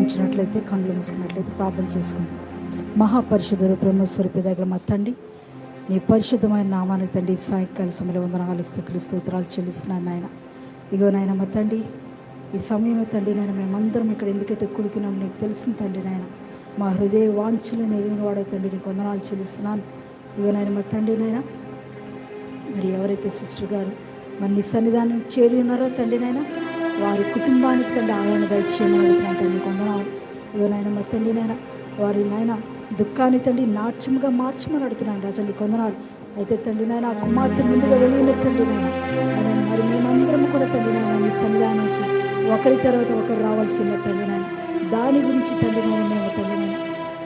ఉంచినట్లయితే కళ్ళు మూసుకున్నట్లయితే ప్రార్థన చేసుకుందాం. మహాపరిశుద్ధుడు బ్రహ్మస్వరూపి దగ్గర మా తండ్రి నీ పరిశుద్ధమైన నామానికి తండ్రి సాయంకాల సమయంలో వందనాలు స్థుతులు స్తోత్రాలు చెల్లిస్తున్నాను నాయన. ఇగో నాయన మా తండ్రి ఈ సమయంలో తండ్రి నాయన మేమందరం ఇక్కడ ఎందుకైతే కుడికినాం నీకు తెలిసిన తండ్రి నాయన మా హృదయ వాంఛలు నెరిగిన వాడే తండ్రి నీకు వందనాలు చెల్లిస్తున్నాను. ఇగో నాయన మా తండ్రి నాయన మరి ఎవరైతే సిస్టర్ గారు మరి నీ సన్నిధానం చేరి ఉన్నారో తండ్రి నాయన వారి కుటుంబానికి తండ్రి ఆదరణ దయచేయమని అడుగుతున్నాను తండ్రి. కొందనాలు ఇగో నాయన మా తండ్రి నాయన వారి నాయన దుఃఖాన్ని తండ్రి నాట్యముగా మార్చమని అడుగుతున్నాను రాజా కొందనాలు అయితే తండ్రి నాయన ఆ కుమార్తె ముందుగా వెళ్ళిన తండ్రి నాయన ఆయన మరి మేమందరం కూడా తండ్రి నాయన మీ సన్నిధానానికి ఒకరి తర్వాత ఒకరు రావాల్సి ఉన్న తండ్రి నాయన దాని గురించి తండ్రి నాయన మేము తండ్రి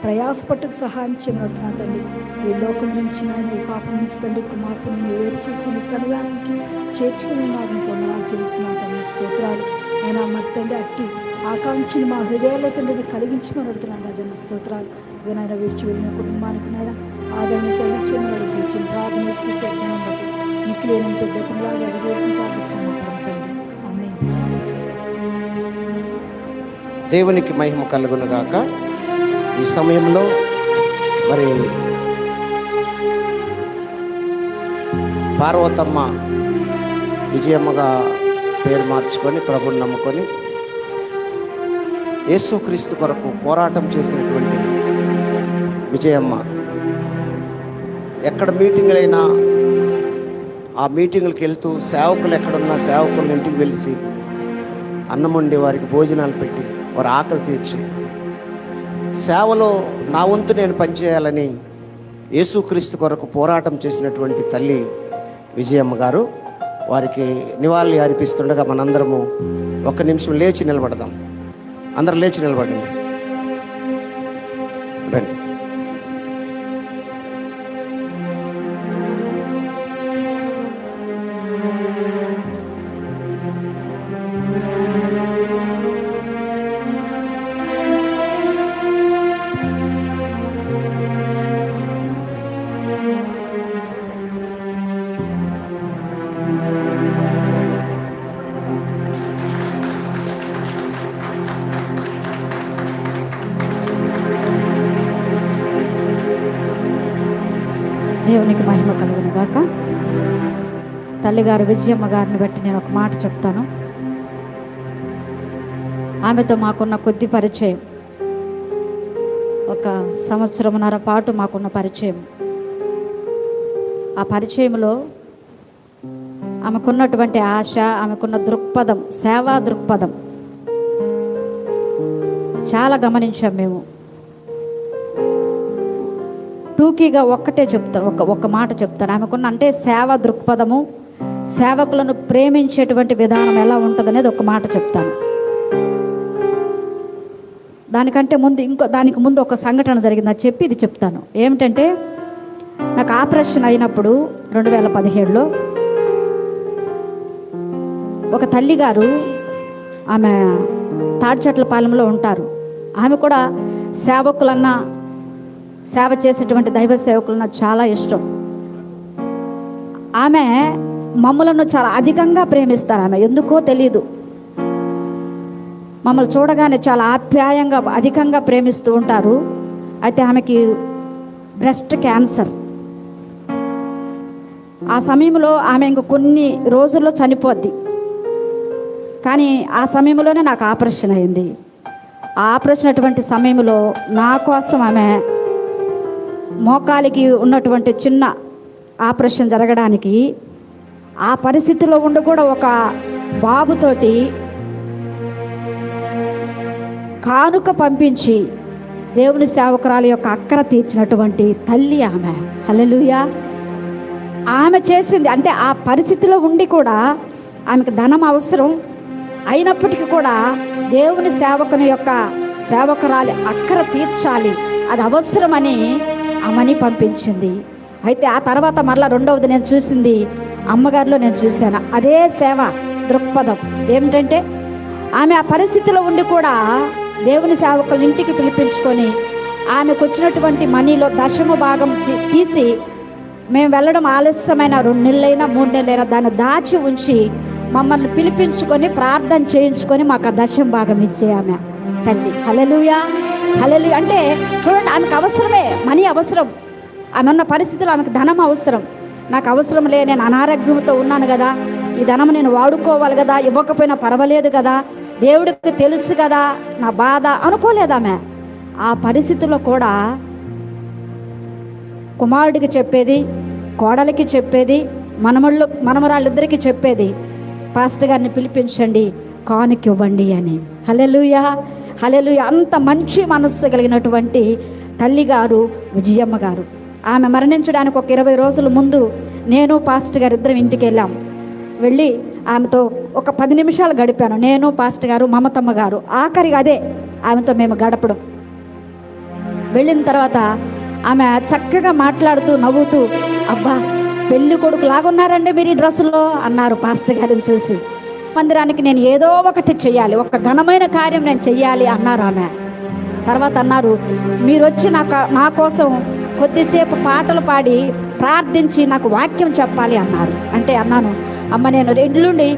ప్రయాసపట్టుకు సహాయం చేయబడుతున్నా తండ్రి ఈ లోకం నుంచి నాయన ఈ పాపం నుంచి తండ్రి కుమార్తెను నేను వేరు చేసిన సన్నిధానానికి చేర్చుకుని నాకు నీకు చేసిన తండ్రి స్తోత్రాలు. ఆయన మరి తండ్రి అట్టి ఆకాంక్షని మా హృదయాల్లో తండ్రిని కలిగించమని అడుగుతున్నాను రాజన్న స్తోత్రాలు. ఇక నాయన విడిచి వెళ్ళిన కుటుంబానికి నాయన ఆదరణ కలిగించమని అడుగుతూ ఇచ్చిన ప్రార్థన శ్రీశక్తిని బట్టి మిక్కిలేనంత గతంలాగా అడిగి ప్రార్థిస్తాను తండ్రి ఆమె దేవునికి మహిమ కలుగునుగాక గాక. ఈ సమయంలో మరి పార్వతమ్మ విజయమ్మగా పేరు మార్చుకొని ప్రభుని నమ్ముకొని యేసుక్రీస్తు కొరకు పోరాటం చేసినటువంటి విజయమ్మ ఎక్కడ మీటింగులైనా ఆ మీటింగులకు వెళ్తూ సేవకులు ఎక్కడున్నా సేవకులు ఇంటికి వెలిసి అన్నం వండి వారికి భోజనాలు పెట్టి వారి ఆకలి తీర్చి సేవలో నా వంతు నేను పనిచేయాలని యేసుక్రీస్తు కొరకు పోరాటం చేసినటువంటి తల్లి విజయమ్మ గారు వారికి నివాళి అర్పిస్తుండగా మనందరము ఒక నిమిషం లేచి నిలబడదాం. అందరం లేచి నిలబడండి. రండి. దేవునికి మహిమ కలుగును గాక. తల్లిగారు విజయమ్మ గారిని బట్టి నేను ఒక మాట చెప్తాను. ఆమెతో మాకున్న కొద్ది పరిచయం. ఒక సంవత్సరంన్నర పాటు మాకున్న పరిచయం. ఆ పరిచయంలో ఆమెకున్నటువంటి ఆశ ఆమెకున్న దృక్పథం సేవా దృక్పథం. చాలా గమనించాం మేము. టూకీగా ఒక్కటే చెప్తాను ఒక ఒక మాట చెప్తాను. ఆమెకున్న అంటే సేవ దృక్పథము సేవకులను ప్రేమించేటువంటి విధానం ఎలా ఉంటుందనేది ఒక మాట చెప్తాను. దానికంటే ముందు ఇంకో దానికి ముందు ఒక సంఘటన జరిగింది చెప్పి ఇది చెప్తాను. ఏమిటంటే నాకు ఆపరేషన్ అయినప్పుడు రెండు వేల పదిహేడులో ఒక తల్లిగారు ఆమె తాడిచెట్లపాలెంలో ఉంటారు. ఆమె కూడా సేవకులన్నా సేవ చేసేటువంటి దైవ సేవకులు నాకు చాలా ఇష్టం. ఆమె మమ్మలను చాలా అధికంగా ప్రేమిస్తారు ఆమె. ఎందుకో తెలియదు మమ్మల్ని చూడగానే చాలా ఆప్యాయంగా అధికంగా ప్రేమిస్తూ ఉంటారు. అయితే ఆమెకి బ్రెస్ట్ క్యాన్సర్. ఆ సమయంలో ఆమె ఇంక కొన్ని రోజుల్లో చనిపోద్ది. కానీ ఆ సమయంలోనే నాకు ఆపరేషన్ అయింది. ఆ ఆపరేషన్ అటువంటి సమయంలో నా కోసం ఆమె మోకాలికి ఉన్నటువంటి చిన్న ఆపరేషన్ జరగడానికి ఆ పరిస్థితిలో ఉండి కూడా ఒక బాబుతోటి కానుక పంపించి దేవుని సేవకురాలి యొక్క అక్కర తీర్చినటువంటి తల్లి ఆమె. హలలుయా ఆమె చేసింది అంటే ఆ పరిస్థితిలో ఉండి కూడా ఆమెకు ధనం అవసరం. అయినప్పటికీ కూడా దేవుని సేవకుని యొక్క సేవకురాలి అక్కర తీర్చాలి. అది అవసరమని అమ్మని పంపించింది. అయితే ఆ తర్వాత మరలా రెండవది నేను చూసింది అమ్మగారిలో నేను చూశాను. అదే సేవ దృక్పథం. ఏమిటంటే ఆమె ఆ పరిస్థితిలో ఉండి కూడా దేవుని సేవకులు ఇంటికి పిలిపించుకొని ఆమెకు వచ్చినటువంటి మనీలో దశమ భాగం తీ- తీసి మేము వెళ్ళడం ఆలస్యమైన రెండు నెలలైనా మూడు నెలలైనా దాన్ని దాచి ఉంచి మమ్మల్ని పిలిపించుకొని ప్రార్థన చేయించుకొని మాకు ఆ దశమ భాగం ఇచ్చే ఆమె తల్లి. హలలుయా హలలు అంటే చూడండి ఆమెకు అవసరమే మనీ అవసరం. ఆమె ఉన్న పరిస్థితులు ఆమెకు ధనం అవసరం. నాకు అవసరం లే నేను అనారోగ్యంతో ఉన్నాను కదా. ఈ ధనం నేను వాడుకోవాలి కదా ఇవ్వకపోయినా పర్వాలేదు కదా. దేవుడికి తెలుసు కదా నా బాధ అనుకోలేదు ఆమె. ఆ పరిస్థితుల్లో కూడా కుమారుడికి చెప్పేది కోడలికి చెప్పేది మనమళ్ళు మనమరాళ్ళిద్దరికీ చెప్పేది పాస్టర్ గారిని పిలిపించండి కానుక ఇవ్వండి అని. హలెలుయా హలెలు అంత మంచి మనస్సు కలిగినటువంటి తల్లిగారు విజయమ్మ గారు ఆమె మరణించడానికి ఒక ఇరవై రోజుల ముందు నేను పాస్టర్ గారు ఇద్దరం ఇంటికి వెళ్ళాం. వెళ్ళి ఆమెతో ఒక పది నిమిషాలు గడిపాను. నేను పాస్టర్ గారు మమతమ్మ గారు. ఆఖరిగా అదే ఆమెతో మేము గడపడం. వెళ్ళిన తర్వాత ఆమె చక్కగా మాట్లాడుతూ నవ్వుతూ అబ్బా పెళ్ళి కొడుకు లాగున్నారండి మీరు ఈ డ్రెస్సులో అన్నారు పాస్టర్ గారిని చూసి. మందిరానికి నేను ఏదో ఒకటి చేయాలి ఒక ఘనమైన కార్యం నేను చెయ్యాలి అన్నారు ఆమె. తర్వాత అన్నారు మీరు వచ్చి నాకు నా కోసం కొద్దిసేపు పాటలు పాడి ప్రార్థించి నాకు వాక్యం చెప్పాలి అన్నారు. అంటే అన్నాను అమ్మ నేను రెండుండి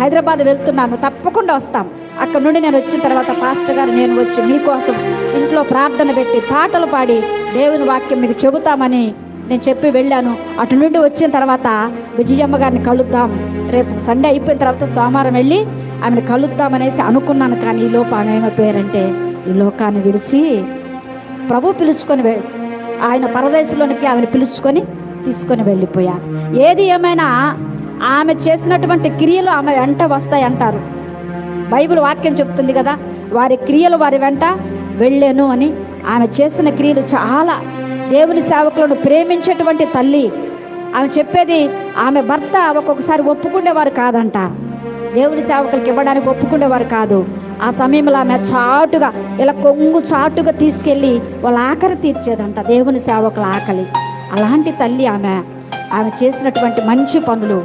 హైదరాబాద్ వెళ్తున్నాను తప్పకుండా వస్తాం. అక్కడ నుండి నేను వచ్చిన తర్వాత పాస్టర్ గారు నేను వచ్చి మీకోసం ఇంట్లో ప్రార్థన పెట్టి పాటలు పాడి దేవుని వాక్యం మీకు చెబుతామని నేను చెప్పి వెళ్ళాను. అటు నుండి వచ్చిన తర్వాత విజయమ్మ గారిని కలుద్దాం రేపు సండే అయిపోయిన తర్వాత సోమవారం వెళ్ళి ఆమెను కలుద్దామనేసి అనుకున్నాను కానీ ఈ లోపు ఆమె ఏమైపోయారంటే ఈ లోకాన్ని విడిచి ప్రభు పిలుచుకొని ఆయన పరదేశంలోనికి ఆమెను పిలుచుకొని తీసుకొని వెళ్ళిపోయారు ఏది ఏమైనా ఆమె చేసినటువంటి క్రియలు ఆమె వెంట వస్తాయి అంటారు. బైబిల్ వాక్యం చెప్తుంది కదా వారి క్రియలు వారి వెంట వెళ్ళాను అని. ఆమె చేసిన క్రియలు చాలా దేవుని సేవకులను ప్రేమించేటువంటి తల్లి. ఆమె చెప్పేది ఆమె భర్త ఒక్కొక్కసారి ఒప్పుకునేవారు కాదంట. దేవుని సేవకులకి ఇవ్వడానికి ఒప్పుకునేవారు కాదు. ఆ సమయంలో ఆమె చాటుగా ఇలా కొంగు చాటుగా తీసుకెళ్ళి వాళ్ళ ఆకలి తీర్చేదంట దేవుని సేవకుల ఆకలి. అలాంటి తల్లి ఆమె. ఆమె చేసినటువంటి మంచి పనులు.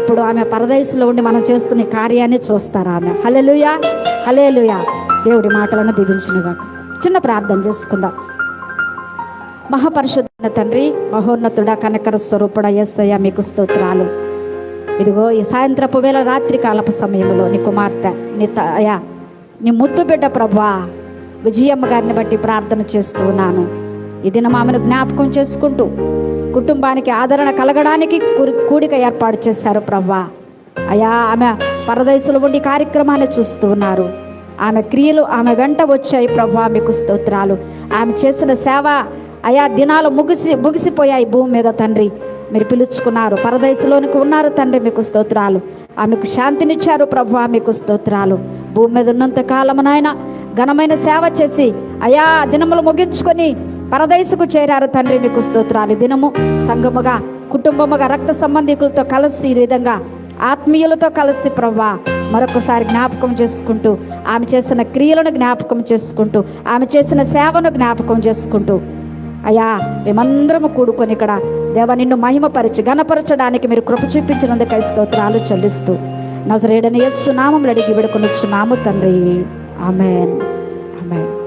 ఇప్పుడు ఆమె పరదేశంలో ఉండి మనం చేస్తున్న కార్యాన్ని చూస్తారు ఆమె. హలెలుయా హలేలుయా దేవుడి మాటలను దీవించునుగా చిన్న ప్రార్థన చేసుకుందాం. మహాపరిశుద్ధ తండ్రి మహోన్నతుడ కనకర స్వరూపుడ ఎస్సయ్య మీకు స్తోత్రాలు. ఇదిగో ఈ సాయంత్రపు వేళ రాత్రి కాలపు సమయంలో నీ కుమార్తె నీ త- అయ్యా నీ ముద్దు బిడ్డ ప్రభా విజయమ్మ గారిని బట్టి ప్రార్థన చేస్తూ ఉన్నాను. ఇదిన మామను జ్ఞాపకం చేసుకుంటూ కుటుంబానికి ఆదరణ కలగడానికి కూడిక ఏర్పాటు చేశారు ప్రవ్వా అయా ఆమె పరదేశులు ఉండి కార్యక్రమాన్ని చూస్తూ ఉన్నారు. ఆమె క్రియలు ఆమె వెంట వచ్చాయి ప్రవ్వా మీకు స్తోత్రాలు. ఆమె చేసిన సేవ అయా దినాలు ముగిసి ముగిసిపోయాయి భూమి మీద తండ్రి. మీరు పిలుచుకున్నారు. పరదేశంలోనికి ఉన్నారు తండ్రి మీకు స్తోత్రాలు. ఆమెకు శాంతినిచ్చారు ప్రభు మీకు స్తోత్రాలు. భూమి మీద ఉన్నంత కాలము నాయన ఘనమైన సేవ చేసి అయా దినములు ముగించుకొని పరదేశకు చేరారు తండ్రి మీకు స్తోత్రాలు. దినము సంఘముగా కుటుంబముగా రక్త సంబంధికులతో కలిసి ఈ విధంగా ఆత్మీయులతో కలిసి ప్రవ్వా మరొకసారి జ్ఞాపకం చేసుకుంటూ ఆమె చేసిన క్రియలను జ్ఞాపకం చేసుకుంటూ ఆమె చేసిన సేవను జ్ఞాపకం చేసుకుంటూ అయ్యా మేమందరము కూడుకొని ఇక్కడ దేవ నిన్ను మహిమపరిచి గణపరచడానికి మీరు కృప చూపించినందుకై స్తోత్రాలు చెల్లిస్తూ నజరేడని యస్సు నామం అడిగి విడుకొనొచ్చు నాము తండ్రి. ఆమెన్. ఆమెన్.